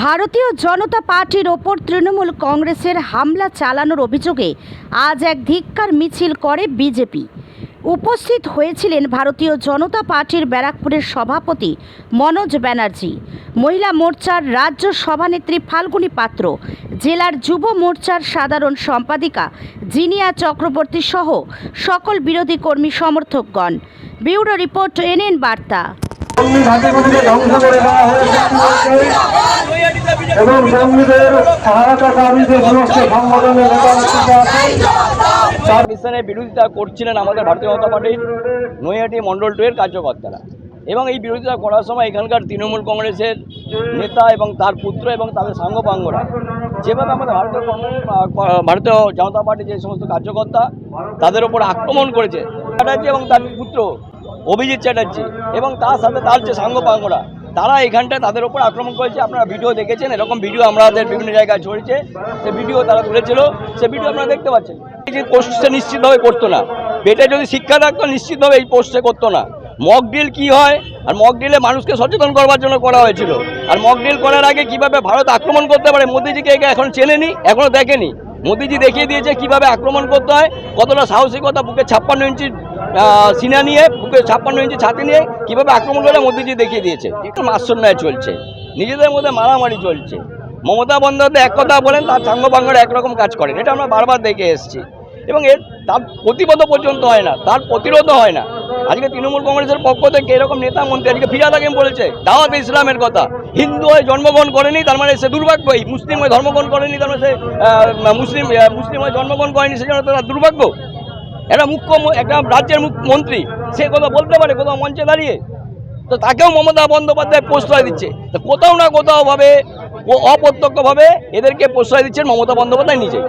ভারতীয় জনতা পার্টির ওপর তৃণমূল কংগ্রেসের হামলা চালানোর অভিযোগে আজ এক ধিক্কার মিছিল করে বিজেপি। উপস্থিত হয়েছিলেন ভারতীয় জনতা পার্টির ব্যারাকপুরের সভাপতি মনোজ ব্যানার্জি, মহিলা মোর্চার রাজ্য সভানেত্রী ফাল্গুনী পাত্র, জেলার যুব মোর্চার সাধারণ সম্পাদিকা জিনিয়া চক্রবর্তী সহ সকল বিরোধী কর্মী সমর্থকগণ। ব্যুরো রিপোর্ট এনএন বার্তা। এবং জঙ্গিদের সহায়তা দাবি যে সমস্ত সংগঠনের নেতা তার মিশনের বিরোধিতা করছিলেন আমাদের ভারতীয় জনতা পার্টির নৈহাটি মণ্ডল টু এর কার্যকর্তারা। এবং এই বিরোধিতা করার সময় এখানকার তৃণমূল কংগ্রেসের নেতা এবং তার পুত্র এবং তাদের সাঙ্গপাঙ্গরা, যেভাবে আমাদের ভারতীয় ভারতীয় জনতা পার্টির যে সমস্ত কার্যকর্তা তাদের ওপর আক্রমণ করেছে, চ্যাটার্জি এবং তার পুত্র অভিজিৎ চ্যাটার্জি এবং তার সাথে তার যে সাঙ্গপাঙ্গরা তারা এখানটায় তাদের ওপর আক্রমণ করেছে। আপনারা ভিডিও দেখেছেন, এরকম ভিডিও আমাদের বিভিন্ন জায়গায় ছড়িয়েছে। সে ভিডিও তারা তুলেছিল। সে ভিডিও আপনারা দেখতে পাচ্ছেন। এই যে পোস্টে নিশ্চিতভাবে করতো না। পেটে যদি শিক্ষা থাকতো, নিশ্চিতভাবে এই পোস্টে করতো না। মক ডিল কী হয়? আর মক ডিলে মানুষকে সচেতন করবার জন্য করা হয়েছিল। আর মক ডিল করার আগে কীভাবে ভারত আক্রমণ করতে পারে, মোদিজিকে একে এখন চেনেনি এখনও দেখেনি। মোদিজি দেখিয়ে দিয়েছে কীভাবে আক্রমণ করতে হয়, কতটা সাহসিকতা, বুকে ছাপ্পান্ন ইঞ্চি সিনা নিয়ে, বুকে ছাপ্পান্ন ইঞ্চি ছাতি নিয়ে কীভাবে আক্রমণ করে মোদিজি দেখিয়ে দিয়েছে। একটু মাৎসন্যায় চলছে। নিজেদের মধ্যে মারামারি চলছে। মমতা বন্দ্যোপাধ্যায় এক কথা বলেন, তার সাঙ্গপাঙ্গরা একরকম কাজ করেন। এটা আমরা বারবার দেখে এসেছি। এবং এর, তার প্রতিবাদ পর্যন্ত হয় না, তার প্রতিরোধও হয় না। আজকে তৃণমূল কংগ্রেসের পক্ষ থেকে এরকম নেতা মন্ত্রী, আজকে ফিরাদ হাকিম বলেছে, দাওয়াত ইসলামের কথা। হিন্দু হয়ে জন্মগ্রহণ করেনি, তার মানে সে দুর্ভাগ্যই মুসলিম হয়ে ধর্মগ্রহণ করেনি, তার মানে সে মুসলিম মুসলিম হয়ে জন্মগ্রহণ করেনি, সেজন্য তার দুর্ভাগ্য। একটা মুখ্য একটা রাজ্যের মন্ত্রী, সে কথা বলতে পারে, কোথাও মঞ্চে দাঁড়িয়ে। তো তাকেও মমতা বন্দ্যোপাধ্যায় প্রশ্রয় দিচ্ছে। তো কোথাও না কোথাওভাবে ও অপ্রত্যক্ষভাবে এদেরকে প্রশ্রয় দিচ্ছেন মমতা বন্দ্যোপাধ্যায় নিজে।